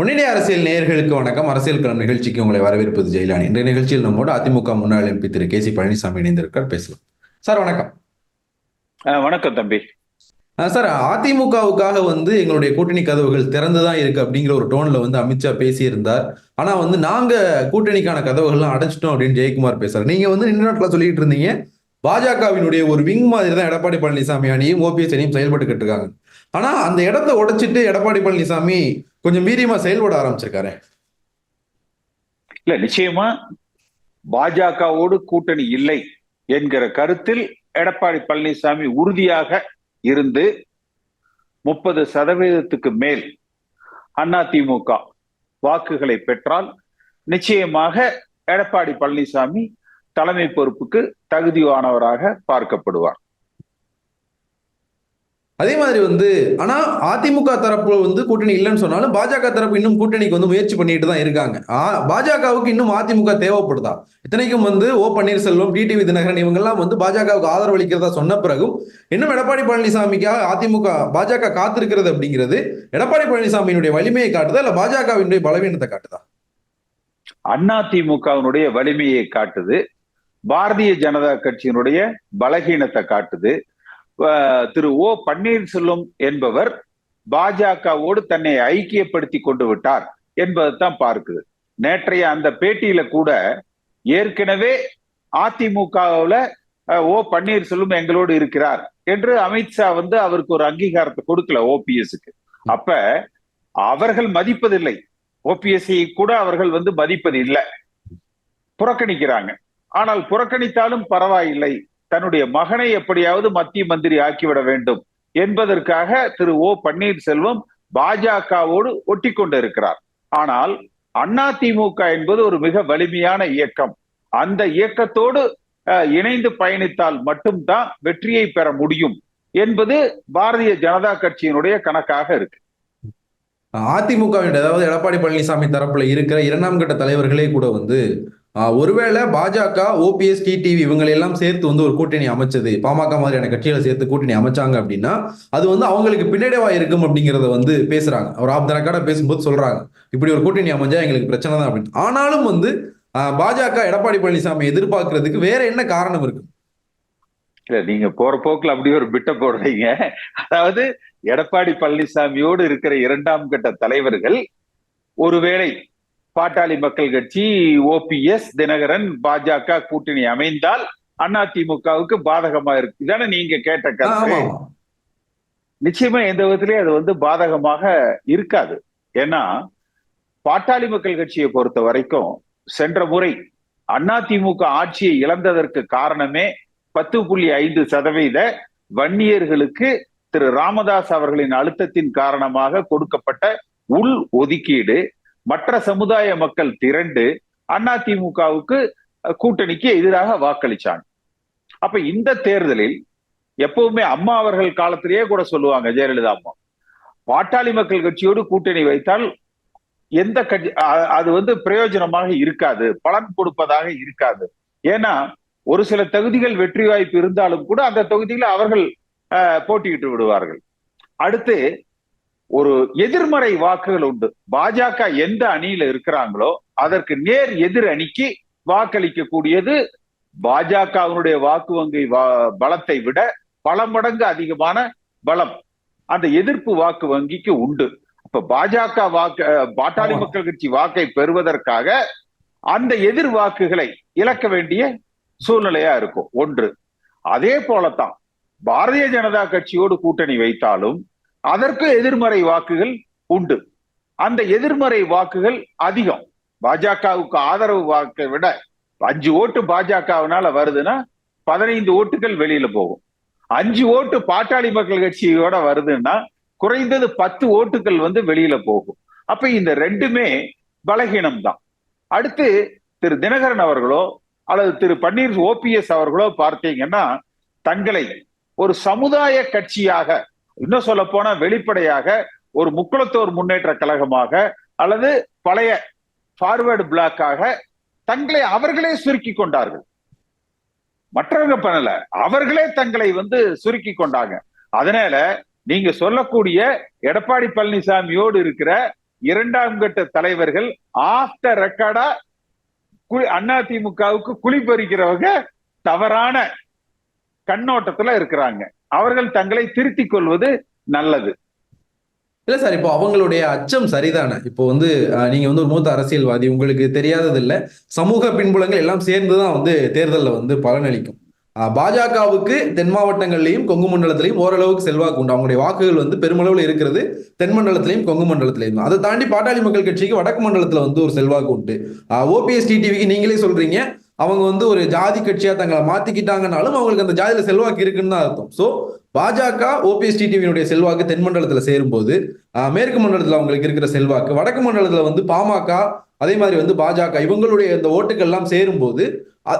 முன்னணி அரசியல் நேயர்களுக்கு வணக்கம். அரசியல் களம் நிகழ்ச்சிக்கு உங்களை வரவேற்பது ஜெயிலானி. இந்த நிகழ்ச்சியில் நம்மோடு அதிமுக முன்னாள் எம்பி திரு கே சி பழனிசாமி இணைந்திருக்கார் பேசலாம். சார் வணக்கம். வணக்கம் தம்பி. சார் அதிமுகவுக்காக வந்து எங்களுடைய கூட்டணி கதவுகள் திறந்துதான் இருக்கு அப்படிங்கிற ஒரு டோன்ல வந்து அமித்ஷா பேசியிருந்தார். ஆனா வந்து நாங்க கூட்டணிக்கான கதவுகள்லாம் அடைச்சிட்டோம் அப்படின்னு ஜெயக்குமார் பேசுறாரு. நீங்க வந்து நின்று நாட்கள சொல்லிட்டு இருந்தீங்க. பாஜகவினுடைய ஒரு விங் மாதிரி தான் எடப்பாடி பழனிசாமி அணியும் ஓபிஎஸ் அணியும் செயல்பட்டுக்கிட்டு இருக்காங்க. ஆனா அந்த இடத்த உடைச்சிட்டு எடப்பாடி பழனிசாமி கொஞ்சம் மீறியமா செயல்பட ஆரம்பிச்சிருக்காரு. இல்ல நிச்சயமா பாஜகவோடு கூட்டணி இல்லை என்கிற கருத்தில் எடப்பாடி பழனிசாமி உறுதியாக இருந்து முப்பது சதவீதத்துக்கு மேல் அதிமுக வாக்குகளை பெற்றால் நிச்சயமாக எடப்பாடி பழனிசாமி தலைமை பொறுப்புக்கு தகுதியானவராக பார்க்கப்படுவார். அதே மாதிரி வந்து ஆனா அதிமுக தரப்பு வந்து கூட்டணி இல்லைன்னு சொன்னாலும் பாஜக தரப்பு இன்னும் கூட்டணிக்கு வந்து முயற்சி பண்ணிட்டு தான் இருக்காங்க. பாஜகவுக்கு இன்னும் அதிமுக தேவைப்படுதா? இத்தனைக்கும் வந்து ஓ பன்னீர்செல்வம் டிடிவி தினகரன் இவங்கெல்லாம் வந்து பாஜகவுக்கு ஆதரவு அளிக்கிறதா சொன்ன பிறகும் இன்னும் எடப்பாடி பழனிசாமிக்காக அதிமுக பாஜக காத்திருக்கிறது அப்படிங்கிறது எடப்பாடி பழனிசாமியினுடைய வலிமையை காட்டுதா இல்ல பாஜகவினுடைய பலவீனத்தை காட்டுதா? அதிமுகவினுடைய வலிமையை காட்டுது பாரதிய ஜனதா கட்சியினுடைய பலகீனத்தை காட்டுது திரு ஓ பன்னீர்செல்வம் என்பவர் பாஜகவோடு தன்னை ஐக்கியப்படுத்தி கொண்டு விட்டார் என்பதைத்தான் பார்க்குது. நேற்றைய அந்த பேட்டியில கூட ஏற்கனவே அதிமுகவுல ஓ பன்னீர்செல்வம் எங்களோடு இருக்கிறார் என்று அமித்ஷா வந்து அவருக்கு ஒரு அங்கீகாரத்தை கொடுக்கல ஓபிஎஸ்க்கு. அப்ப அவர்கள் மதிப்பதில்லை. ஓபிஎஸ்சி கூட அவர்கள் வந்து மதிப்பது இல்லை புறக்கணிக்கிறாங்க. ஆனால் புறக்கணித்தாலும் பரவாயில்லை. தன்னுடைய மகனை எப்படியாவது மத்திய மந்திரி ஆக்கிவிட வேண்டும் என்பதற்காக திரு ஓ பன்னீர்செல்வம் பாஜகவோடு ஒட்டி கொண்டு இருக்கிறார் ஆனால் அதிமுக என்பது ஒரு மிக வலிமையான இயக்கம். அந்த இயக்கத்தோடு அஹ், இணைந்து பயணித்தால் மட்டும்தான் வெற்றியை பெற முடியும் என்பது பாரதிய ஜனதா கட்சியினுடைய கணக்காக இருக்கு. அதிமுகவின் அதாவது எடப்பாடி பழனிசாமி தரப்புல இருக்கிற இரண்டாம் கட்ட தலைவர்களே கூட வந்து ஒருவேளை பாஜக ஓபிஎஸ் டிடிவி இவங்களை எல்லாம் சேர்த்து வந்து ஒரு கூட்டணி அமைச்சது. பாமக மாதிரியான கட்சிகளை சேர்த்து கூட்டணி அமைச்சாங்க அப்படின்னா அது வந்து அவங்களுக்கு பின்னடைவா இருக்கும் அப்படிங்கறத வந்து பேசுறாங்க. அவர் ஆப் தனக்காட பேசும்போது சொல்றாங்க. இப்படி ஒரு கூட்டணி அமைஞ்சா எங்களுக்கு பிரச்சனை தான் அப்படின்னு. ஆனாலும் வந்து பாஜக எடப்பாடி பழனிசாமி எதிர்பார்க்கறதுக்கு வேற என்ன காரணம் இருக்கு? இல்ல நீங்க போற போக்குல அப்படியே ஒரு பிட்ட போடுறீங்க. அதாவது எடப்பாடி பழனிசாமியோடு இருக்கிற இரண்டாம் கட்ட தலைவர்கள் ஒருவேளை பாட்டாளி மக்கள் கட்சி ஓபிஎஸ் தினகரன் பாஜக கூட்டணி அமைந்தால் அதிமுகவுக்கு பாதகமா இருக்கு. இதானே நீங்க கேட்ட கருத்து. நிச்சயமா எந்த விதத்திலயும் அது வந்து பாதகமாக இருக்காது. ஏன்னா பாட்டாளி மக்கள் கட்சியை பொறுத்த வரைக்கும் சென்ற முறை அதிமுக ஆட்சியை இழந்ததற்கு காரணமே பத்து புள்ளி ஐந்து சதவீத வன்னியர்களுக்கு திரு ராமதாஸ் அவர்களின் அழுத்தத்தின் காரணமாக கொடுக்கப்பட்ட உள் ஒதுக்கீடு. மற்ற சமுதாய மக்கள் திரண்டு அதிமுகவுக்கு கூட்டணிக்கு எதிராக வாக்களிச்சாங்க. அப்ப இந்த தேர்தலில் எப்பவுமே அம்மா அவர்கள் காலத்திலேயே கூட சொல்லுவாங்க ஜெயலலிதா அம்மா பாட்டாளி மக்கள் கட்சியோடு கூட்டணி வைத்தால் எந்த கட்சி அது வந்து பிரயோஜனமாக இருக்காது பலன் கொடுப்பதாக இருக்காது. ஏன்னா ஒரு சில தொகுதிகள் வெற்றி வாய்ப்பு இருந்தாலும் கூட அந்த தொகுதியில அவர்கள் அஹ், போட்டியிட்டு விடுவார்கள். அடுத்து ஒரு எதிர்மறை வாக்குகள் உண்டு. பாஜக எந்த அணியில இருக்கிறாங்களோ அதற்கு நேர் எதிர் அணிக்கு வாக்களிக்க கூடியது பாஜகவினுடைய வாக்கு வங்கி பலத்தை விட பல மடங்கு அதிகமான பலம் அந்த எதிர்ப்பு வாக்கு வங்கிக்கு உண்டு. அப்ப பாஜக வாக்கு பாட்டாளி. மக்கள் கட்சி வாக்கை பெறுவதற்காக அந்த எதிர் வாக்குகளை இழக்க வேண்டிய சூழ்நிலையா இருக்கும். ஒன்று. அதே போலத்தான் பாரதிய ஜனதா கட்சியோடு கூட்டணி வைத்தாலும் அதற்கு எதிர்மறை வாக்குகள் உண்டு. அந்த எதிர்மறை வாக்குகள் அதிகம். பாஜகவுக்கு ஆதரவு வாக்கை விட அஞ்சு ஓட்டு பாஜகவினால வருதுன்னா பதினைந்து ஓட்டுகள் வெளியில போகும். அஞ்சு ஓட்டு பாட்டாளி மக்கள் கட்சியோட வருதுன்னா குறைந்தது பத்து ஓட்டுகள் வந்து வெளியில போகும். அப்ப இந்த ரெண்டுமே பலகீனம் தான் அடுத்து திரு தினகரன் அவர்களோ அல்லது திரு பன்னீர் ஓபிஎஸ் அவர்களோ பார்த்தீங்கன்னா தங்களை ஒரு சமுதாய கட்சியாக இன்னும் சொல்ல போனா வெளிப்படையாக ஒரு முக்குளத்தோர் முன்னேற்ற கழகமாக அல்லது பழைய ஃபார்வேர்டு பிளாக்காக தங்களை அவர்களே சுருக்கி கொண்டார்கள். மற்றவங்க பண்ணல. அவர்களே தங்களை வந்து சுருக்கி கொண்டாங்க. அதனால நீங்க சொல்லக்கூடிய எடப்பாடி பழனிசாமியோடு இருக்கிற இரண்டாம் கட்ட தலைவர்கள் ஆஃப்டர் ரெக்கார்டா அதிமுகவுக்கு குழி பறிக்கிறவங்க தவறான கண்ணோட்டத்துல இருக்கிறாங்க. அவர்கள் தங்களை திருத்திக் கொள்வது நல்லது. இல்ல சார் இப்போ அவங்களுடைய அச்சம் சரிதானே? இப்போ வந்து நீங்க வந்து ஒரு மூத்த அரசியல்வாதி உங்களுக்கு தெரியாதது இல்ல சமூக பின்புலங்கள் எல்லாம் சேர்ந்துதான் வந்து தேர்தலில் வந்து பலனளிக்கும். பாஜகவுக்கு தென் மாவட்டங்கள்லையும் கொங்கு மண்டலத்திலையும் ஓரளவுக்கு செல்வாக்கு உண்டு. அவங்களுடைய வாக்குகள் வந்து பெருமளவில் இருக்கிறது தென் மண்டலத்திலையும் கொங்கு மண்டலத்திலையும். அதை தாண்டி பாட்டாளி மக்கள் கட்சிக்கு வடக்கு மண்டலத்துல வந்து ஒரு செல்வாக்கு உண்டு. ஓபிஎஸ் டிடிவிக்கு நீங்களே சொல்றீங்க. அவங்க வந்து ஒரு ஜாதி கட்சியாக தங்களை மாற்றிக்கிட்டாங்கனாலும் அவங்களுக்கு அந்த ஜாதியில் செல்வாக்கு இருக்குன்னு தான் அர்த்தம். ஸோ பாஜக ஓபிஎஸ் டிடிவியினுடைய செல்வாக்கு தென் மண்டலத்துல சேரும்போது போது மேற்கு மண்டலத்துல அவங்களுக்கு இருக்கிற செல்வாக்கு வடக்கு மண்டலத்துல வந்து பாமக அதே மாதிரி வந்து பாஜக இவங்களுடைய இந்த ஓட்டுகள் எல்லாம் சேரும்போது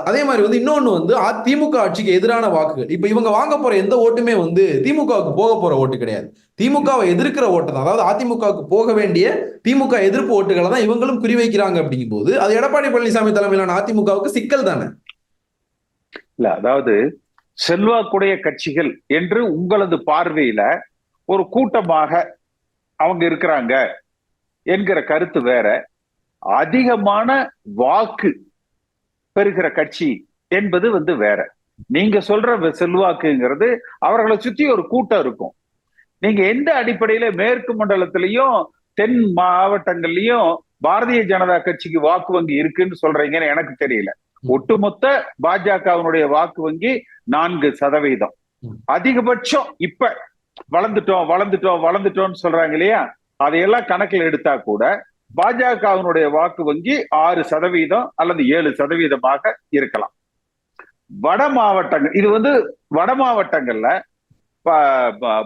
அதே மாதிரி வந்து இன்னொன்னு வந்து அ- திமுக ஆட்சிக்கு எதிரான வாக்குகள். இப்ப இவங்க வாங்க போற எந்த ஓட்டுமே வந்து திமுகவுக்கு போக போற ஓட்டு கிடையாது. திமுகவை எதிர்க்கிற ஓட்டு தான். அதாவது அதிமுகவுக்கு போக வேண்டிய திமுக எதிர்ப்பு ஓட்டுகளை தான் இவங்களும் குறிவைக்கிறாங்க அப்படிங்கும்போது அது எடப்பாடி பழனிசாமி தலைமையிலான அதிமுகவுக்கு சிக்கல் தானே? இல்ல அதாவது செல்வாக்குடைய கட்சிகள் என்று உங்களது பார்வையில ஒரு கூட்டமாக அவங்க இருக்கிறாங்க என்கிற கருத்து வேற. அதிகமான வாக்கு பெறுகிற கட்சி என்பது வந்து வேற. நீங்க சொல்ற செல்வாக்குங்கிறது அவர்களை சுத்தி ஒரு கூட்டம் இருக்கும். நீங்க எந்த அடிப்படையில மேற்கு மண்டலத்திலையும் தென் மாவட்டங்கள்லயும் பாரதிய ஜனதா கட்சிக்கு வாக்கு வங்கி இருக்குன்னு சொல்றீங்கன்னு எனக்கு தெரியல. ஒட்டுமொத்த பாஜகவினுடைய வாக்கு வங்கி நான்கு சதவீதம். அதிகபட்சம் இப்ப வளர்ந்துட்டோம் வளர்ந்துட்டோம் வளர்ந்துட்டோம்னு சொல்றாங்க இல்லையா அதையெல்லாம் கணக்கில் எடுத்தா கூட பாஜகவினுடைய வாக்கு வங்கி ஆறு சதவீதம் அல்லது ஏழு சதவீதமாக இருக்கலாம் வட மாவட்டங்கள் இது வந்து வட மாவட்டங்கள்ல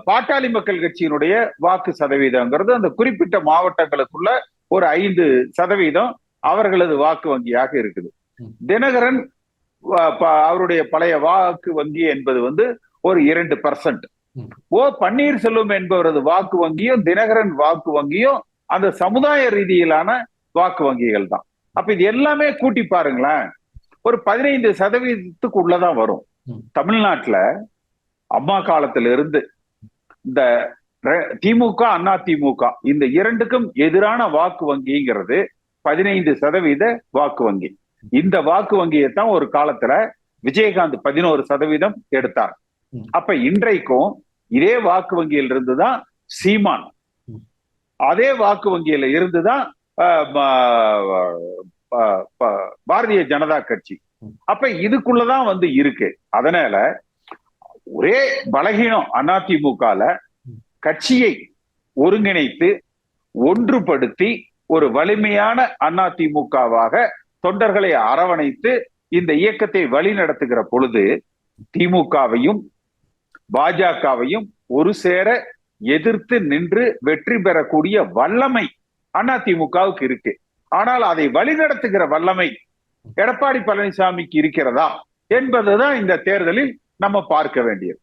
பாட்டாளி மக்கள் கட்சியினுடைய வாக்கு சதவீதங்கிறது அந்த குறிப்பிட்ட மாவட்டங்களுக்குள்ள ஒரு ஐந்து சதவீதம் அவர்களது வாக்கு வங்கியாக இருக்குது. தினகரன் அவருடைய பழைய வாக்கு வங்கி என்பது வந்து ஒரு இரண்டு பர்சன்ட். ஓ பன்னீர்செல்வம் என்பவரது வாக்கு வங்கியும் தினகரன் வாக்கு வங்கியும் அந்த சமுதாய ரீதியிலான வாக்கு வங்கிகள் தான். அப்ப இது எல்லாமே கூட்டி பாருங்களேன். ஒரு பதினைந்து சதவீதத்துக்கு உள்ளதான் வரும். தமிழ்நாட்டுல அம்மா காலத்துல இருந்து இந்த திமுக அண்ணா திமுக இந்த இரண்டுக்கும் எதிரான வாக்கு வங்கிங்கிறது பதினைந்து சதவீத வாக்கு வங்கி. இந்த வாக்கு வங்கியை தான் ஒரு காலத்துல விஜயகாந்த் பதினோரு சதவீதம் எடுத்தார். அப்ப இன்றைக்கும் இதே வாக்கு வங்கியில் இருந்துதான் சீமான். அதே வாக்கு வங்கியில இருந்துதான் பாரதிய ஜனதா கட்சி. அப்ப இதுக்குள்ளதான் வந்து இருக்கு அதனால ஒரே பலகீனம் அதிமுகல. கட்சியை ஒருங்கிணைத்து ஒன்றுபடுத்தி ஒரு வலிமையான அதிமுகவாக தொண்டர்களை அரவணைத்து இந்த இயக்கத்தை வழி நடத்துகிற பொழுது திமுகவையும் பாஜகவையும் ஒரு சேர எதிர்த்து நின்று வெற்றி பெறக்கூடிய வல்லமை அண்ணா திமுகவுக்கு இருக்கு. ஆனால் அதை வழிநடத்துகிற வல்லமை எடப்பாடி பழனிசாமிக்கு இருக்கிறதா என்பதுதான் இந்த தேர்தலில் நம்ம பார்க்க வேண்டியது.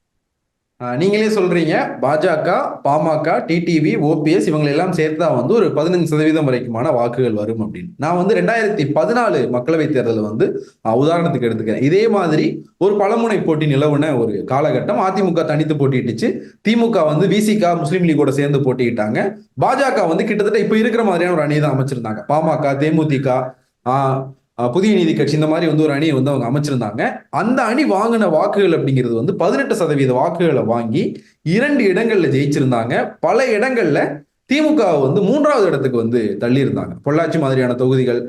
நீங்களே சொல்றீங்க. பாஜக பாமக டிடிவி ஓபிஎஸ் இவங்களை எல்லாம் சேர்த்தா வந்து ஒரு பதினஞ்சு சதவீதம் வரைக்குமான வாக்குகள் வரும் அப்படின்னு. நான் வந்து ரெண்டாயிரத்தி பதினாலு மக்களவை தேர்தல் வந்து உதாரணத்துக்கு எடுத்துக்கிறேன். இதே மாதிரி ஒரு பலமுனை போட்டி நிலவுன ஒரு காலகட்டம் அதிமுக தனித்து போட்டிட்டுச்சு திமுக வந்து விசிக முஸ்லீம் லீகோட சேர்ந்து போட்டிக்கிட்டாங்க பாஜக வந்து கிட்டத்தட்ட இப்ப இருக்கிற மாதிரியான ஒரு அணியை தான் அமைச்சிருந்தாங்க. பாமக தேமுதிக புதிய நீதி கட்சி இந்த மாதிரி வந்து ஒரு அணியை வந்து அவங்க அமைச்சிருந்தாங்க. அந்த அணி வாங்கின வாக்குகள் அப்படிங்கிறது வந்து பதினெட்டு சதவீத வாக்குகளை வாங்கி இரண்டு இடங்கள்ல ஜெயிச்சிருந்தாங்க. பல இடங்கள்ல திமுக வந்து மூன்றாவது இடத்துக்கு வந்து தள்ளியிருந்தாங்க. பொள்ளாச்சி மாதிரியான தொகுதிகள்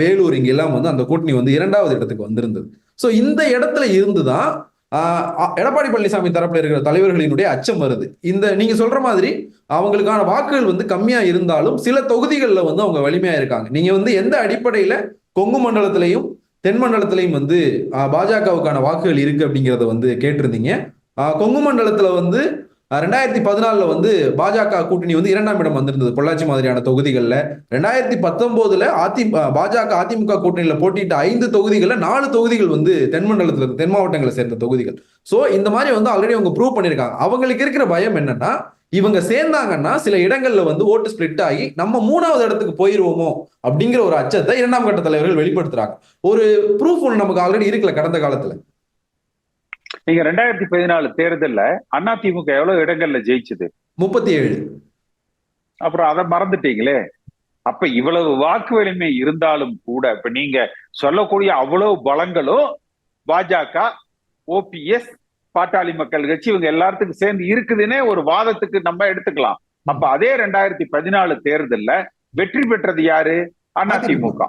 வேலூர் இங்கெல்லாம் வந்து அந்த கூட்டணி வந்து இரண்டாவது இடத்துக்கு வந்திருந்தது. ஸோ இந்த இடத்துல இருந்துதான் தான் எடப்பாடி பழனிசாமி தரப்பில் இருக்கிற தலைவர்களினுடைய அச்சம் வருது. இந்த நீங்க சொல்ற மாதிரி அவங்களுக்கான வாக்குகள் வந்து கம்மியா இருந்தாலும் சில தொகுதிகளில் வந்து அவங்க வலிமையா இருக்காங்க. நீங்க வந்து எந்த அடிப்படையில கொங்கு மண்டலத்திலையும் தென் மண்டலத்திலையும் வந்து பாஜகவுக்கான வாக்குகள் இருக்கு அப்படிங்கிறத வந்து கேட்டிருந்தீங்க. கொங்கு மண்டலத்துல வந்து ரெண்டாயிரத்தி பதினாலுல வந்து பாஜக கூட்டணி வந்து இரண்டாம் இடம் வந்திருந்தது பொள்ளாச்சி மாதிரியான தொகுதிகளில். ரெண்டாயிரத்தி பத்தொன்பதுல அதி பாஜக அதிமுக கூட்டணியில போட்டியிட்ட ஐந்து தொகுதிகளில் நாலு தொகுதிகள் வந்து தென்மண்டலத்தில் தென் மாவட்டங்களை சேர்ந்த தொகுதிகள். ஸோ இந்த மாதிரி வந்து ஆல்ரெடி அவங்க ப்ரூவ் பண்ணியிருக்காங்க. அவங்களுக்கு இருக்கிற பயம் என்னன்னா இவங்க சேர்ந்தாங்கன்னா சில இடங்கள்ல வந்து ஓட்டு ஸ்பிளிட் ஆகி நம்ம மூணாவது இடத்துக்கு போயிருவோமோ அப்படிங்கிற ஒரு அச்சத்தை இரண்டாம் கட்ட தலைவர்கள் வெளிப்படுத்துறாங்க. ஒரு ப்ரூஃப் ஒன்று நமக்கு ஆல்ரெடி இருக்குல்ல கடந்த காலத்துல. நீங்க ரெண்டாயிரத்தி பதினாலு தேர்தல்ல அதிமுக எவ்வளவு இடங்கள்ல ஜெயிச்சது? முப்பத்தி ஏழு அப்புறம் அதை மறந்துட்டீங்களே? அப்ப இவ்வளவு வாக்கு வலிமை இருந்தாலும் கூட இப்ப நீங்க சொல்லக்கூடிய அவ்வளவு பலங்களும் பாஜக ஓபிஎஸ் பாட்டாளி மக்கள் கட்சி இவங்க எல்லாத்துக்கும் சேர்ந்து இருக்குதுன்னே ஒரு வாதத்துக்கு நம்ம எடுத்துக்கலாம். அப்ப அதே ரெண்டாயிரத்தி பதினாலு தேர்தல்ல வெற்றி பெற்றது யாரு? அதிமுக.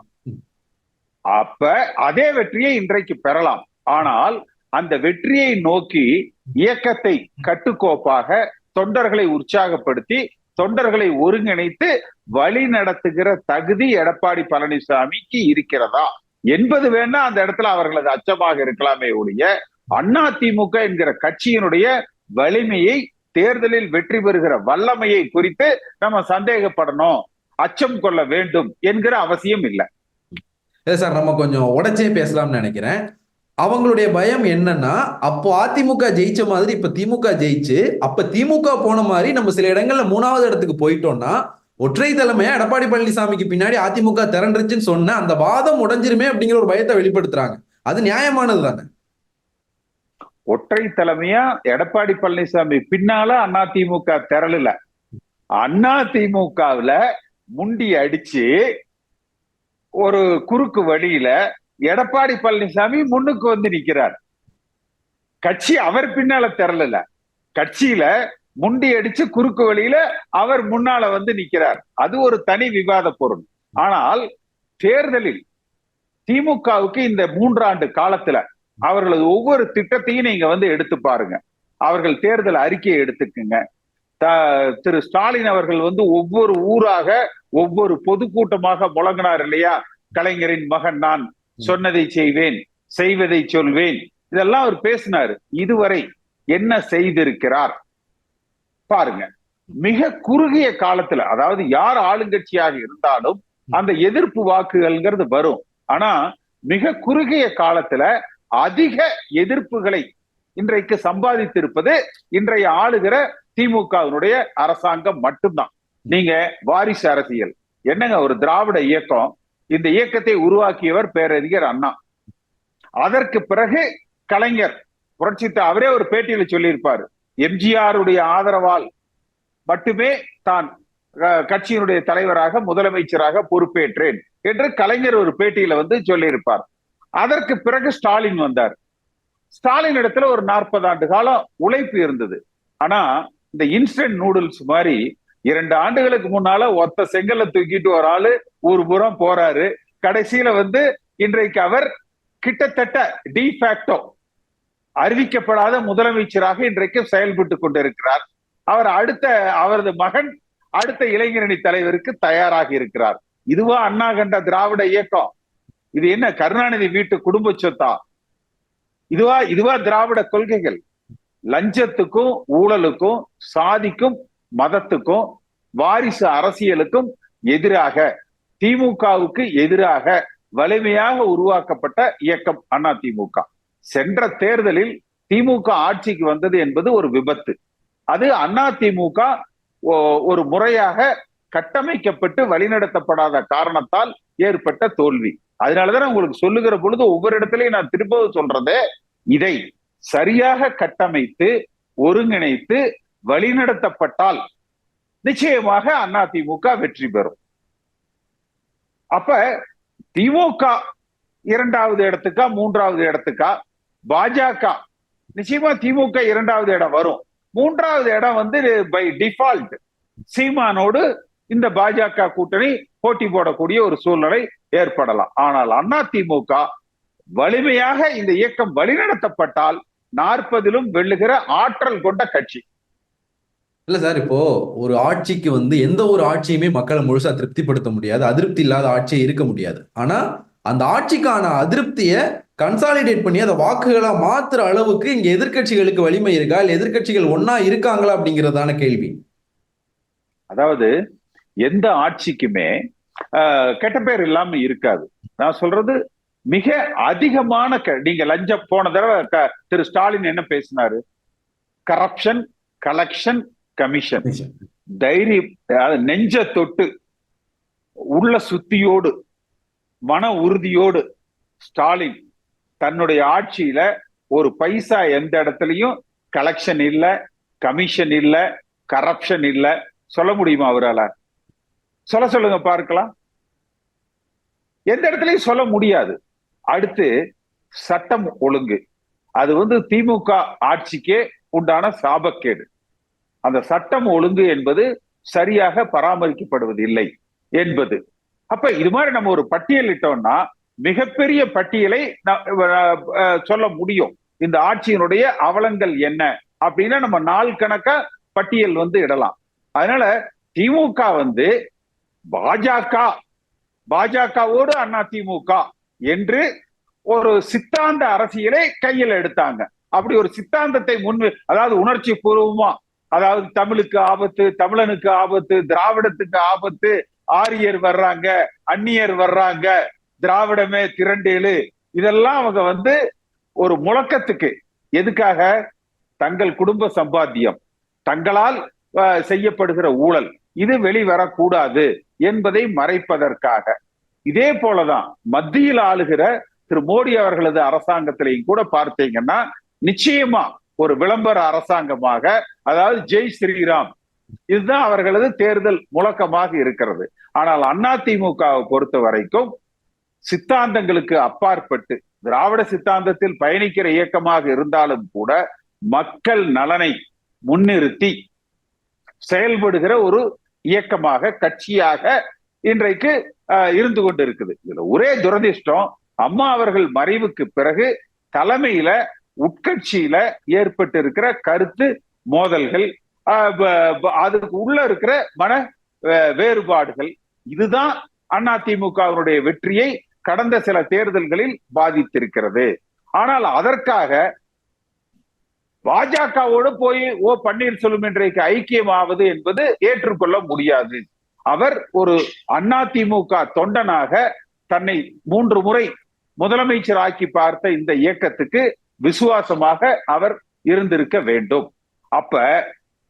அப்ப அதே வெற்றியை இன்றைக்கு பெறலாம். ஆனால் அந்த வெற்றியை நோக்கி இயக்கத்தை கட்டுக்கோப்பாக தொண்டர்களை உற்சாகப்படுத்தி தொண்டர்களை ஒருங்கிணைத்து வழி நடத்துகிற தகுதி எடப்பாடி பழனிசாமிக்கு இருக்கிறதா? என்பது வேணா அந்த இடத்துல அவர்களது அச்சமாக இருக்கலாமே ஒழிய அண்ணா திமுக என்கிற கட்சியினுடைய வலிமையை தேர்தலில் வெற்றி பெறுகிற வல்லமையை குறித்து நம்ம சந்தேகப்படணும். அச்சம் கொள்ள வேண்டும் என்கிற அவசியம் இல்லை. சார் நம்ம கொஞ்சம் உடச்சே பேசலாம்னு நினைக்கிறேன். அவங்களுடைய பயம் என்னன்னா அப்போ அதிமுக ஜெயிச்ச மாதிரி இப்ப திமுக ஜெயிச்சு அப்ப திமுக போன மாதிரி நம்ம சில இடங்கள்ல மூணாவது இடத்துக்கு போயிட்டோம்னா ஒற்றை தலைமையா எடப்பாடி பழனிசாமிக்கு பின்னாடி அதிமுக திரண்டுருச்சுன்னு சொன்ன அந்த வாதம் உடஞ்சிருமே அப்படிங்கிற ஒரு பயத்தை வெளிப்படுத்துறாங்க. அது நியாயமானது தானே? ஒற்றை தலைமையா எடப்பாடி பழனிசாமி. பின்னால அண்ணா திமுக திரளல. அண்ணா திமுகவுல முண்டி அடிச்சு ஒரு குறுக்கு வழியில எடப்பாடி பழனிசாமி முன்னுக்கு வந்து நிக்கிறார். கட்சி அவர் பின்னால திரளல. கட்சியில முண்டி அடிச்சு குறுக்கு வழியில அவர் முன்னால வந்து நிக்கிறார். அது ஒரு தனி விவாத பொருள். ஆனால் தேர்தலில் திமுகவுக்கு இந்த மூன்றாண்டு காலத்துல அவர்களது ஒவ்வொரு திட்டத்தையும் நீங்க வந்து எடுத்து பாருங்க. அவர்கள் தேர்தல் அறிக்கையை எடுத்துக்குங்க. திரு ஸ்டாலின் அவர்கள் வந்து ஒவ்வொரு ஊராக ஒவ்வொரு பொதுக்கூட்டமாக முழங்கினார் இல்லையா? கலைஞரின் மகன் நான் சொன்னதை செய்வேன் செய்வதை சொல்வேன். இதெல்லாம் அவர் பேசினாரு. இதுவரை என்ன செய்திருக்கிறார்? பாருங்க. மிக குறுகிய காலத்துல அதாவது யார் ஆளுங்கட்சியாக இருந்தாலும் அந்த எதிர்ப்பு வாக்குகள்ங்கிறது வரும். ஆனா மிக குறுகிய காலத்துல அதிக எதிர்ப்புகளை இன்றைக்கு சம்பாதித்திருப்பது இன்றைய ஆளுகிற திமுகவினுடைய அரசாங்கம் மட்டும்தான். நீங்க வாரிசு அரசியல். என்னங்க ஒரு திராவிட இயக்கம் இந்த இயக்கத்தை உருவாக்கியவர் பேரறிஞர் அண்ணா. அதற்கு பிறகு கலைஞர் புரட்சித்த அவரே ஒரு பேட்டியில சொல்லியிருப்பாரு எம்ஜிஆருடைய ஆதரவால் மட்டுமே தான் கட்சியினுடைய தலைவராக முதலமைச்சராக பொறுப்பேற்றேன் என்று கலைஞர் ஒரு பேட்டியில வந்து சொல்லியிருப்பார். அதற்கு பிறகு ஸ்டாலின் வந்தார். ஸ்டாலின் இடத்துல ஒரு நாற்பது ஆண்டு காலம் உழைப்பு இருந்தது. ஆனா இந்த இன்ஸ்டன்ட் நூடுல்ஸ் மாதிரி இரண்டு ஆண்டுகளுக்கு முன்னால ஒத்த செங்கல்ல தூக்கிட்டு ஒரு ஆளு ஒரு புறம் போறாரு. கடைசியில வந்து இன்றைக்கு அவர் கிட்டத்தட்ட டிஃபேக்டோ அறிவிக்கப்படாத முதலமைச்சராக இன்றைக்கு செயல்பட்டு கொண்டிருக்கிறார். அவர் அடுத்த அவரது மகன் அடுத்த இளைஞரணி தலைவருக்கு தயாராக இருக்கிறார். இதுவா அண்ணா கண்ட திராவிட இயக்கம். இது என்ன கருணாநிதி வீட்டு குடும்ப சொத்தா? இதுவா இதுவா திராவிட கொள்கைகள். லஞ்சத்துக்கும் ஊழலுக்கும் சாதிக்கும் மதத்துக்கும் வாரிசு அரசியலுக்கும் எதிராக திமுகவுக்கு எதிராக வலிமையாக உருவாக்கப்பட்ட இயக்கம் அண்ணா திமுக. சென்ற தேர்தலில் திமுக ஆட்சிக்கு வந்தது என்பது ஒரு விபத்து. அது அண்ணா திமுக ஒரு முறையாக கட்டமைக்கப்பட்டு வழிநடத்தப்படாத காரணத்தால் ஏற்பட்ட தோல்வி. அதனாலதான் உங்களுக்கு சொல்லுகிற பொழுது ஒவ்வொரு இடத்துலயும் நான் திரும்பவும் சொல்றது இதை சரியாக கட்டமைத்து ஒருங்கிணைத்து வழிநடத்தப்பட்டால் நிச்சயமாக அண்ணா திமுக வெற்றி பெறும். அப்ப திமுக இரண்டாவது இடத்துக்கா மூன்றாவது இடத்துக்கா பாஜக நிச்சயமா திமுக இரண்டாவது இடம் வரும். மூன்றாவது இடம் வந்து பை டிஃபால்ட் சீமானோடு இந்த பாஜக கூட்டணி போட்டி போடக்கூடிய ஒரு சூழ்நிலை ஏற்படலாம். ஆனால் அண்ணா திமுக வலிமையாக இந்த இயக்கம் வழிநடத்தப்பட்டால் நாற்பதிலும் வெல்லுகிற ஆற்றல் கொண்ட கட்சி. இல்ல சார் இப்போ ஒரு ஆட்சிக்கு வந்து எந்த ஒரு ஆட்சியுமே மக்களை முழுசா திருப்திப்படுத்த முடியாது. அதிருப்தி இல்லாத ஆட்சியே இருக்க முடியாது. ஆனா அந்த ஆட்சிக்கான அதிருப்திய கன்சாலிடேட் பண்ணி அதை வாக்குகளா மாத்துற அளவுக்கு இங்க எதிர்க்கட்சிகளுக்கு வலிமை இருக்கா? இல்ல எதிர்க்கட்சிகள் ஒன்னா இருக்காங்களா அப்படிங்கறதான கேள்வி. அதாவது எந்த ஆட்சிக்குமே கெட்ட பேர் இல்லாம இருக்காது. நான் சொல்றது மிக அதிகமான நீங்க லஞ்சம் போன தடவை திரு ஸ்டாலின் என்ன பேசினாரு? கரப்ஷன் கலெக்ஷன் கமிஷன் தைரியம் நெஞ்ச தொட்டு உள்ள சுத்தியோடு மன உறுதியோடு ஸ்டாலின் தன்னுடைய ஆட்சியில ஒரு பைசா எந்த இடத்துலயும் கலெக்ஷன் இல்ல கமிஷன் இல்ல கரப்ஷன் இல்ல சொல்ல முடியுமா அவரால? சொல்ல சொல்லுங்க பார்க்கலாம். எந்த இடத்துலயும் சொல்ல முடியாது. அடுத்து சட்டம் ஒழுங்கு. அது வந்து திமுக ஆட்சிக்கே உண்டான சாபக்கேடு. அந்த சட்டம் ஒழுங்கு என்பது சரியாக பராமரிக்கப்படுவது இல்லை என்பது. அப்ப இது மாதிரி நம்ம ஒரு பட்டியலிட்டோம்னா மிகப்பெரிய பட்டியலை சொல்ல முடியும். இந்த ஆட்சியினுடைய அவலங்கள் என்ன அப்படின்னா நம்ம நாள் கணக்கா பட்டியல் வந்து இடலாம். அதனால திமுக வந்து பாஜக பாஜகவோடு அண்ணா திமுக என்று ஒரு சித்தாந்த அரசியலை கையில் எடுத்தாங்க. அப்படி ஒரு சித்தாந்தத்தை முன் அதாவது உணர்ச்சி பூர்வமா அதாவது தமிழுக்கு ஆபத்து தமிழனுக்கு ஆபத்து திராவிடத்துக்கு ஆபத்து ஆரியர் வர்றாங்க அந்நியர் வர்றாங்க திராவிடமே திரண்டேலு இதெல்லாம் அவங்க வந்து ஒரு முழக்கத்துக்கு. எதுக்காக? தங்கள் குடும்ப சம்பாத்தியம் தங்களால் செய்யப்படுகிற ஊழல். இது வெளிவரக்கூடாது. என்பதை மறைப்பதற்காக. இதே போலதான் மத்தியில் ஆளுகிற திரு மோடி அவர்களது அரசாங்கத்திலையும் கூட பார்த்தீங்கன்னா நிச்சயமா ஒரு விளம்பர அரசாங்கமாக அதாவது ஜெய் ஸ்ரீராம் இதுதான் அவர்களது தேர்தல் முழக்கமாக இருக்கிறது. ஆனால் அதிமுகவை பொறுத்த வரைக்கும் சித்தாந்தங்களுக்கு அப்பாற்பட்டு திராவிட சித்தாந்தத்தில் பயணிக்கிற இயக்கமாக இருந்தாலும் கூட மக்கள் நலனை முன்னிறுத்தி செயல்படுகிற ஒரு இயக்கமாக கட்சியாக இன்றைக்கு அஹ், இருந்து கொண்டு இருக்குது இதுல ஒரே துரதிர்ஷ்டம் அம்மா அவர்கள் மறைவுக்கு பிறகு தலைமையில உட்கட்சியில ஏற்பட்டு இருக்கிற கருத்து மோதல்கள் அஹ், அதுக்கு உள்ள இருக்கிற மன வேறுபாடுகள் இதுதான் அதிமுகவினுடைய வெற்றியை கடந்த சில தேர்தல்களில் பாதித்திருக்கிறது. ஆனால் அதற்காக பாஜகவோடு போய் ஓ பன்னீர்செல்வம் இன்றைக்கு ஐக்கியமாவது என்பது ஏற்றுக்கொள்ள முடியாது. அவர் ஒரு அதிமுக தொண்டனாக தன்னை மூன்று முறை முதலமைச்சர் ஆக்கி பார்த்த இந்த இயக்கத்துக்கு விசுவாசமாக அவர் இருந்திருக்க வேண்டும். அப்ப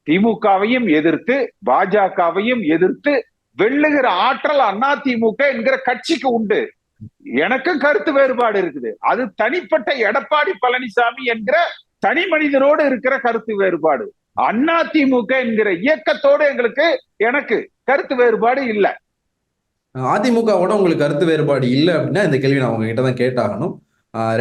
திமுகவையும் எதிர்த்து பாஜகவையும் எதிர்த்து வெள்ளுகிற ஆற்றல் அதிமுக என்கிற கட்சிக்கு உண்டு. எனக்கும் கருத்து வேறுபாடு இருக்குது. அது தனிப்பட்ட எடப்பாடி பழனிசாமி என்கிற தனி மனிதனோடு இருக்கிற கருத்து வேறுபாடு. அண்ணா திமுக என்கிற இயக்கத்தோடு எங்களுக்கு எனக்கு கருத்து வேறுபாடு இல்லை. அதிமுகவோட உங்களுக்கு கருத்து வேறுபாடு இல்லை அப்படின்னா இந்த கேள்வி நான் உங்ககிட்ட தான் கேட்டாகணும்.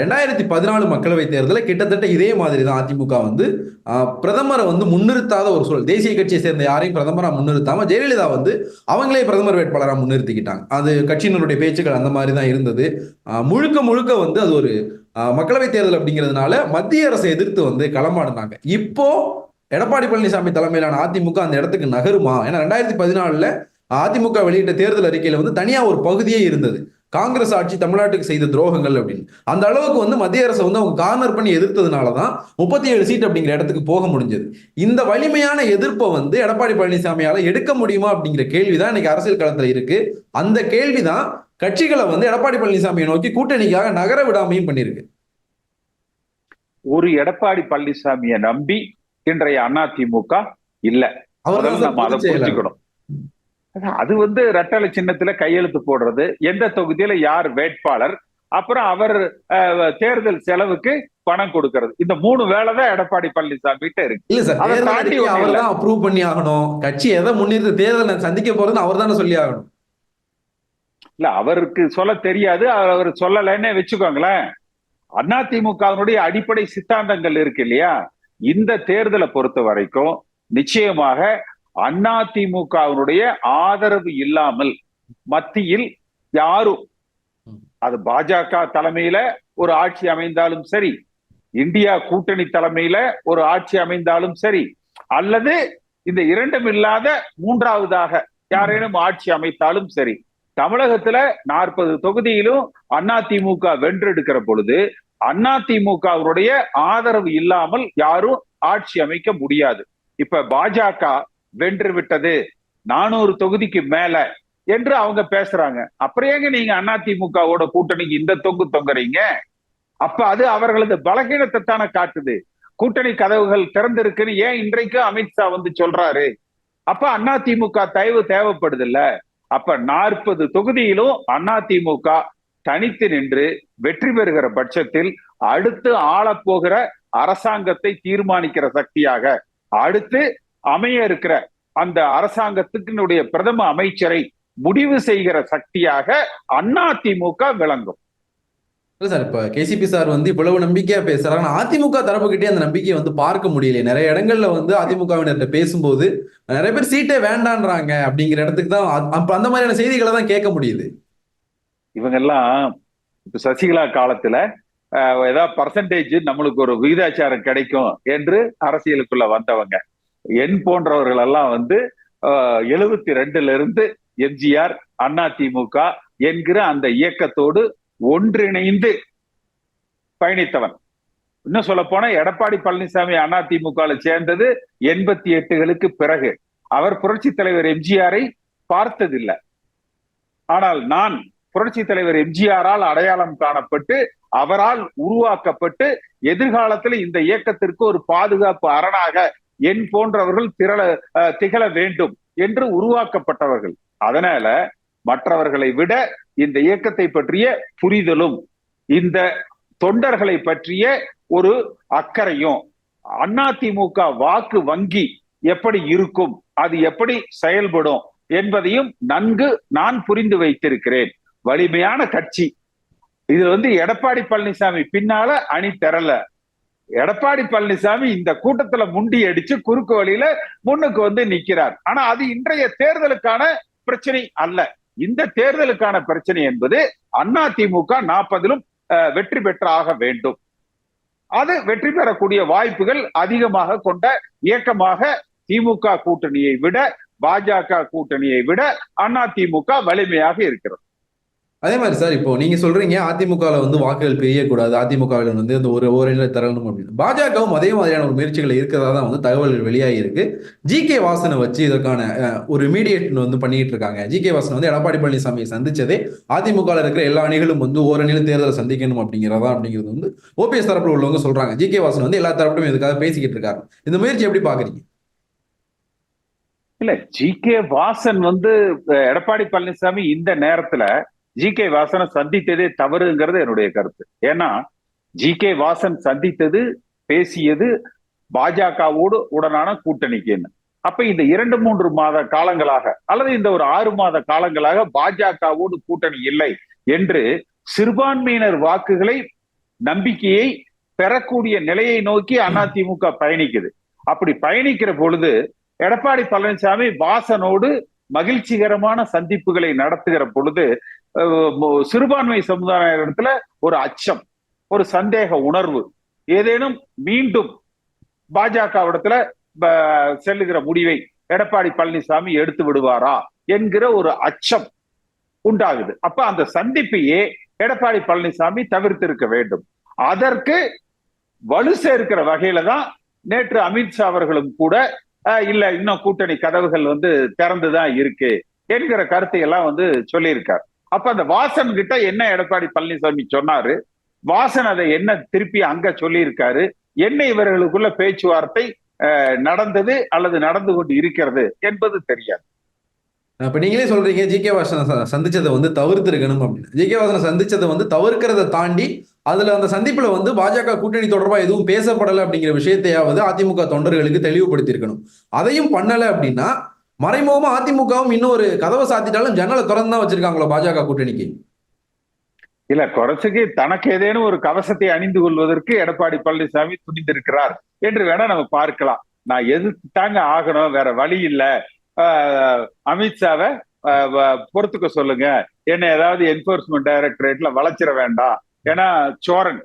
ரெண்டாயிரத்தி பதினாலு மக்களவை தேர்தலில் கிட்டத்தட்ட இதே மாதிரி தான் அதிமுக வந்து ஆஹ் பிரதமரை வந்து முன்னிறுத்தாத ஒரு சூழல். தேசிய கட்சியை சேர்ந்த யாரையும் பிரதமரா முன்னிறுத்தாம ஜெயலலிதா வந்து அவங்களே பிரதமர் வேட்பாளராக முன்னிறுத்திக்கிட்டாங்க. அது கட்சியினருடைய பேச்சுக்கள் அந்த மாதிரி தான் இருந்தது. ஆஹ் முழுக்க முழுக்க வந்து அது ஒரு மக்களவைத் மக்களவை தேர்தல் அப்படிங்கிறதுனால மத்திய அரசை எதிர்த்து வந்து களமாடினாங்க. இப்போ எடப்பாடி பழனிசாமி தலைமையிலான அதிமுக அந்த இடத்துக்கு நகருமா? ஏன்னா ரெண்டாயிரத்தி பதினாலுல அதிமுக வெளியிட்ட தேர்தல் அறிக்கையில வந்து தனியா ஒரு பகுதியே இருந்தது. காங்கிரஸ் ஆட்சி தமிழ்நாட்டுக்கு செய்த துரோகங்கள் அப்படின்னு. அந்த அளவுக்கு வந்து மத்திய அரசை வந்து அவங்க கார்னர் பண்ணி எதிர்த்ததுனால தான் முப்பத்தி ஏழு சீட் அப்படிங்கிற இடத்துக்கு போக முடிஞ்சது. இந்த வலிமையான எதிர்ப்பை வந்து எடப்பாடி பழனிசாமியால எடுக்க முடியுமா அப்படிங்கிற கேள்விதான் இன்னைக்கு அரசியல் களத்துல இருக்கு. அந்த கேள்விதான் கட்சிகளை வந்து எடப்பாடி பழனிசாமியை நோக்கி கூட்டணிக்காக நகர விடாமையும் பண்ணியிருக்கு. ஒரு எடப்பாடி பழனிசாமியை நம்பி இன்றைய அதிமுக இல்ல. நம்ம அதை. புரிஞ்சுக்கணும். வந்து ரெட்டலை சின்னத்துல கையெழுத்து போடுறது எந்த தொகுதியில யார் வேட்பாளர் அப்புறம் அவர் தேர்தல் செலவுக்கு பணம் கொடுக்கிறது. இந்த மூணு வேலை தான் எடப்பாடி பழனிசாமி கிட்ட இருக்கு. இல்ல சார் அவர். தான் அப்ரூவ் பண்ணி ஆகணும். கட்சி எதை முன்னிறுத்தி தேர்தல் சந்திக்க போறதுன்னு அவர் தானே சொல்லி ஆகணும். இல்ல அவருக்கு சொல்ல தெரியாது அவர் சொல்லலைன்னு சொல்லலைன்னே வச்சுக்கோங்களேன். அதிமுகவினுடைய அடிப்படை சித்தாந்தங்கள் இருக்கு இல்லையா? இந்த தேர்தலை பொறுத்த வரைக்கும் நிச்சயமாக அதிமுகவினுடைய ஆதரவு இல்லாமல் மத்தியில் யாரும் அது பாஜக தலைமையில ஒரு ஆட்சி அமைந்தாலும் சரி இந்தியா கூட்டணி தலைமையில ஒரு ஆட்சி அமைந்தாலும் சரி அல்லது இந்த இரண்டும் இல்லாத மூன்றாவதாக யாரேனும் ஆட்சி அமைத்தாலும் சரி தமிழகத்துல நாற்பது தொகுதியிலும் அதிமுக வென்றெடுக்கிற பொழுது அதிமுகவுடைய ஆதரவு இல்லாமல் யாரும் ஆட்சி அமைக்க முடியாது. இப்ப பாஜக வென்று விட்டது நானூறு தொகுதிக்கு மேல என்று அவங்க பேசுறாங்க. அப்புறம் ஏங்க நீங்க அதிமுகவோட கூட்டணிக்கு இந்த தொங்கு தொங்குறீங்க? அப்ப அது அவர்களது பலகீனத்தை தானே காட்டுது. கூட்டணி கதவுகள் திறந்திருக்குன்னு ஏன் இன்றைக்கும் அமித்ஷா வந்து சொல்றாரு? அப்ப அதிமுக தயவு தேவைப்படுது இல்ல அப்ப நாற்பது தொகுதியிலும் அதிமுக தனித்து நின்று வெற்றி பெறுகிற பட்சத்தில் அடுத்து ஆளப்போகிற அரசாங்கத்தை தீர்மானிக்கிற சக்தியாக அடுத்து அமைய இருக்கிற அந்த அரசாங்கத்துக்கினுடைய பிரதம அமைச்சரை முடிவு செய்கிற சக்தியாக அதிமுக விளங்கும். இல்ல சார் இப்ப கேசிபி சார் வந்து இவ்வளவு நம்பிக்கையா பேசுறாங்க ஆனா அதிமுக தரப்புக்கிட்டே அந்த நம்பிக்கையை வந்து பார்க்க முடியல நிறைய இடங்கள்ல வந்து அதிமுகவினர்கிட்ட பேசும்போது நிறைய பேர் சீட்டே வேண்டான்றாங்க அப்படிங்கிற இடத்துக்கு தான் அ- அப்ப அந்த மாதிரியான செய்திகளை தான் கேட்க முடியுது. இவங்கெல்லாம் இப்ப சசிகலா காலத்துல ஏதாவது பர்சன்டேஜ் நம்மளுக்கு ஒரு விகிதாச்சாரம் கிடைக்கும் என்று அரசியலுக்குள்ள வந்தவங்க. என் போன்றவர்கள் எல்லாம் வந்து எழுபத்தி ரெண்டுல இருந்து எம்ஜிஆர் அதிமுக என்கிற அந்த இயக்கத்தோடு ஒன்றிணைந்து பயணித்தவன். இன்னும் சொல்ல போனா எடப்பாடி பழனிசாமி அதிமுக சேர்ந்தது எண்பத்தி எட்டுகளுக்கு பிறகு. அவர் புரட்சி தலைவர் எம்ஜிஆரை பார்த்ததில்லை. ஆனால் நான் புரட்சி தலைவர் எம்ஜிஆரால் அடையாளம் காணப்பட்டு அவரால் உருவாக்கப்பட்டு எதிர்காலத்தில் இந்த இயக்கத்திற்கு ஒரு பாதுகாப்பு அரணாக என் போன்றவர்கள் திரள அஹ், திகழ வேண்டும் என்று உருவாக்கப்பட்டவர்கள். அதனால மற்றவர்களை விட இந்த இயக்கத்தை பற்றிய புரிதலும் இந்த தொண்டர்களை பற்றிய ஒரு அக்கறையும் அதிமுக வாக்கு வங்கி எப்படி இருக்கும் அது எப்படி செயல்படும் என்பதையும் நன்கு நான் புரிந்து வைத்திருக்கிறேன். வலிமையான கட்சி. இது வந்து எடப்பாடி பழனிசாமி பின்னால அணி தரல எடப்பாடி பழனிசாமி இந்த கூட்டத்துல முண்டி அடிச்சு குறுக்கு வழியில முன்னுக்கு வந்து நிக்கிறார். ஆனா அது இன்றைய தேர்தலுக்கான பிரச்சனை அல்ல. இந்த தேர்தலுக்கான பிரச்சனை என்பது அதிமுக நாற்பதிலும் வெற்றி பெற்றாக வேண்டும். அது வெற்றி பெறக்கூடிய வாய்ப்புகள் அதிகமாக கொண்ட இயக்கமாக திமுக கூட்டணியை விட பாஜக கூட்டணியை விட அதிமுக வலிமையாக இருக்கிறது. அதே மாதிரி சார் இப்போ நீங்க சொல்றீங்க அதிமுகவில் வந்து வாக்குகள் பிரியக்கூடாது அதிமுகவில் வந்து அந்த ஒரு ஓரணியில் தரணும் அப்படின்னு. பாஜகவும் அதே மாதிரியான ஒரு முயற்சிகள் இருக்கிறதா தான் வந்து தகவல்கள் வெளியாகி இருக்கு ஜி கே வாசனை வச்சு இதற்கான ஒரு மீடியேட் வந்து பண்ணிட்டு இருக்காங்க. ஜி கே வாசன் வந்து எடப்பாடி பழனிசாமியை சந்திச்சதே அதிமுகவில் இருக்கிற எல்லா அணிகளும் வந்து ஓரணியிலும் தேர்தலை சந்திக்கணும் அப்படிங்கிறதா அப்படிங்கிறது வந்து ஓபிஎஸ் தரப்பில் உள்ளவங்க சொல்றாங்க. ஜி கே வாசன் வந்து எல்லா தரப்பிலும் இதுக்காக பேசிக்கிட்டு இருக்காரு இந்த முயற்சி எப்படி பாக்குறீங்க? இல்ல ஜி கே வாசன் வந்து எடப்பாடி பழனிசாமி இந்த நேரத்துல ஜி கே வாசனை சந்தித்ததே தவறுங்கிறது என்னுடைய கருத்து. ஏன்னா ஜி கே வாசன் சந்தித்தது பேசியது பாஜகவோடு உடனான கூட்டணிக்குன்னு. அப்ப இந்த இரண்டு மூன்று மாத காலங்களாக அல்லது இந்த ஒரு ஆறு மாத காலங்களாக பாஜகவோடு கூட்டணி இல்லை என்று சிறுபான்மையினர் வாக்குகளை நம்பிக்கையை பெறக்கூடிய நிலையை நோக்கி அதிமுக பயணிக்குது. அப்படி பயணிக்கிற பொழுது எடப்பாடி பழனிசாமி வாசனோடு மகிழ்ச்சிகரமான சந்திப்புகளை நடத்துகிற பொழுது சிறுபான்மை சமுதாயத்துல ஒரு அச்சம் ஒரு சந்தேக உணர்வு. ஏதேனும் மீண்டும் பாஜகவிடத்துல ப- செல்லுகிற முடிவை எடப்பாடி பழனிசாமி எடுத்து விடுவாரா என்கிற ஒரு அச்சம் உண்டாகுது. அப்ப அந்த சந்திப்பையே எடப்பாடி பழனிசாமி தவிர்த்திருக்க வேண்டும். அதற்கு வலு சேர்க்கிற வகையில தான் நேற்று அமித்ஷா அவர்களும் கூட இல்ல இன்னும் கூட்டணி கதவுகள் வந்து திறந்துதான் இருக்கு என்கிற கருத்தை எல்லாம் வந்து சொல்லியிருக்கார். அப்ப அந்த வாசன் கிட்ட என்ன எடப்பாடி பழனிசாமி சொன்னாரு? வாசன் அதை என்ன திருப்பி அங்க சொல்லியிருக்காரு? என்ன இவர்களுக்குள்ள பேச்சுவார்த்தை அஹ், நடந்தது அல்லது நடந்து கொண்டு இருக்கிறது என்பது தெரியாது. இப்ப நீங்களே சொல்றீங்க ஜி கே வாசனை சந்திச்சதை வந்து தவிர்த்திருக்கணும் அப்படின்னு. ஜி கே வாசனை சந்திச்சதை வந்து தவிர்க்கிறத தாண்டி அதுல அந்த சந்திப்புல வந்து பாஜக கூட்டணி தொடர்பா எதுவும் பேசப்படலை அப்படிங்கிற விஷயத்தையாவது அதிமுக தொண்டர்களுக்கு தெளிவுபடுத்தி இருக்கணும் அதையும் பண்ணலை அப்படின்னா மறைமுகமா அதிமுகவும் இன்னொரு கதவை சாத்திட்டாலும் ஜன்னலை திறந்து தான் வச்சிருக்காங்களோ பாஜக கூட்டணிக்கு? இல்ல குறைச்சுக்கு தனக்கு ஏதேனும் ஒரு கவசத்தை அணிந்து கொள்வதற்கு எடப்பாடி பழனிசாமி துணிந்திருக்கிறார் என்று வேணா நம்ம பார்க்கலாம். நான் எதிர்த்து தாங்க ஆகணும் வேற வழி இல்ல. ஆஹ் அமித்ஷாவை பொறுத்துக்க சொல்லுங்க. என்ன ஏதாவது என்போர்ஸ்மெண்ட் டைரக்டரேட்ல வளைச்சிட வேண்டாம். ஏன்னா சோரன்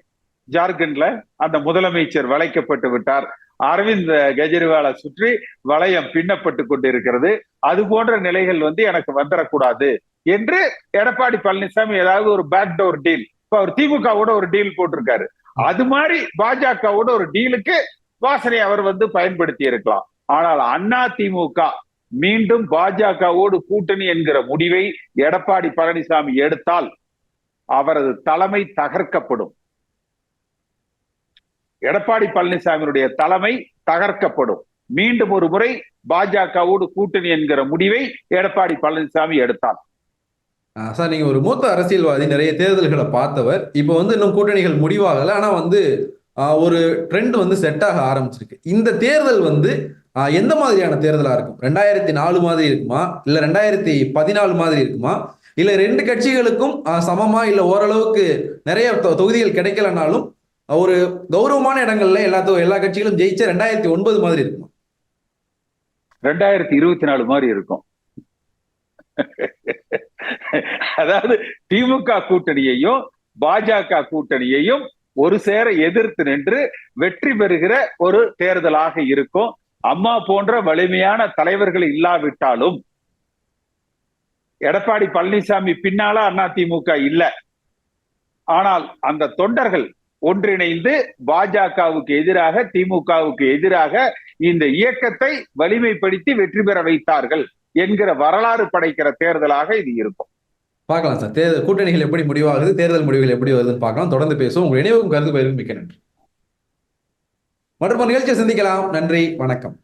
ஜார்க்கண்ட்ல அந்த முதலமைச்சர் வளைக்கப்பட்டு விட்டார். அரவிந்த் கெஜ்ரிவாலை சுற்றி வளையம் பின்னப்பட்டு கொண்டிருக்கிறது. அது போன்ற நிலைகள் வந்து எனக்கு வந்துடக்கூடாது என்று எடப்பாடி பழனிசாமி ஏதாவது ஒரு பேக் டோர் டீல் இப்ப அவர் திமுகவோட ஒரு டீல் போட்டிருக்காரு. அது மாதிரி பாஜகவோட ஒரு டீலுக்கு வாசனை அவர் வந்து பயன்படுத்தி இருக்கலாம். ஆனால் அண்ணா திமுக மீண்டும் பாஜகவோடு கூட்டணி என்கிற முடிவை எடப்பாடி பழனிசாமி எடுத்தால் அவரது தலைமை தகர்க்கப்படும். எடப்பாடி பழனிசாமியினுடைய தலைமை தகர்க்கப்படும். மீண்டும் ஒரு முறை பாஜகவோடு கூட்டணி என்கிற முடிவை எடப்பாடி பழனிசாமி எடுத்தார். ஆஹ் சார் நீங்க ஒரு மூத்த அரசியல்வாதி நிறைய தேர்தல்களை பார்த்தவர். இப்போ வந்து இன்னும் கூட்டணிகள் முடிவாகல. ஆனா வந்து ஒரு ட்ரெண்ட் வந்து செட் ஆக ஆரம்பிச்சிருக்கு. இந்த தேர்தல் வந்து எந்த மாதிரியான தேர்தலா இருக்கும்? ரெண்டாயிரத்தி நாலு மாதிரி இருக்குமா? இல்ல ரெண்டாயிரத்தி பதினாலு மாதிரி இருக்குமா? இல்ல ரெண்டு கட்சிகளுக்கும் சமமா? இல்ல ஓரளவுக்கு நிறைய தொ- தொகுதிகள் கிடைக்கலனாலும் ஒரு கௌரவமான இடங்கள்ல எல்லாத்தையும் எல்லா கட்சிகளும் ஜெயிச்ச ரெண்டாயிரத்தி ஒன்பது மாதிரி இருக்கும். ரெண்டாயிரத்தி இருபத்தி நாலு மாதிரி இருக்கும். அதாவது திமுக கூட்டணியையும் பாஜக கூட்டணியையும் ஒரு சேர எதிர்த்து நின்று வெற்றி பெறுகிற ஒரு தேர்தலாக இருக்கும். அம்மா போன்ற வலிமையான தலைவர்கள் இல்லாவிட்டாலும் எடப்பாடி பழனிசாமி பின்னால அதிமுக இல்ல. ஆனால் அந்த தொண்டர்கள் ஒன்றிணைந்து பாஜகவுக்கு எதிராக திமுகவுக்கு எதிராக இந்த இயக்கத்தை வலிமைப்படுத்தி வெற்றி பெற வைத்தார்கள் என்கிற வரலாறு படைக்கிற தேர்தலாக இது இருக்கும். பார்க்கலாம் சார். தேர்தல் கூட்டணிகள் எப்படி முடிவாகுது தேர்தல் முடிவுகள் எப்படி வருதுன்னு பார்க்கலாம். தொடர்ந்து பேசுவோம். உங்கள் இணைவுக்கும் கருத்து பயிரும் மிக்க நன்றி. மற்றும் நிகழ்ச்சியை சந்திக்கலாம். நன்றி. வணக்கம்.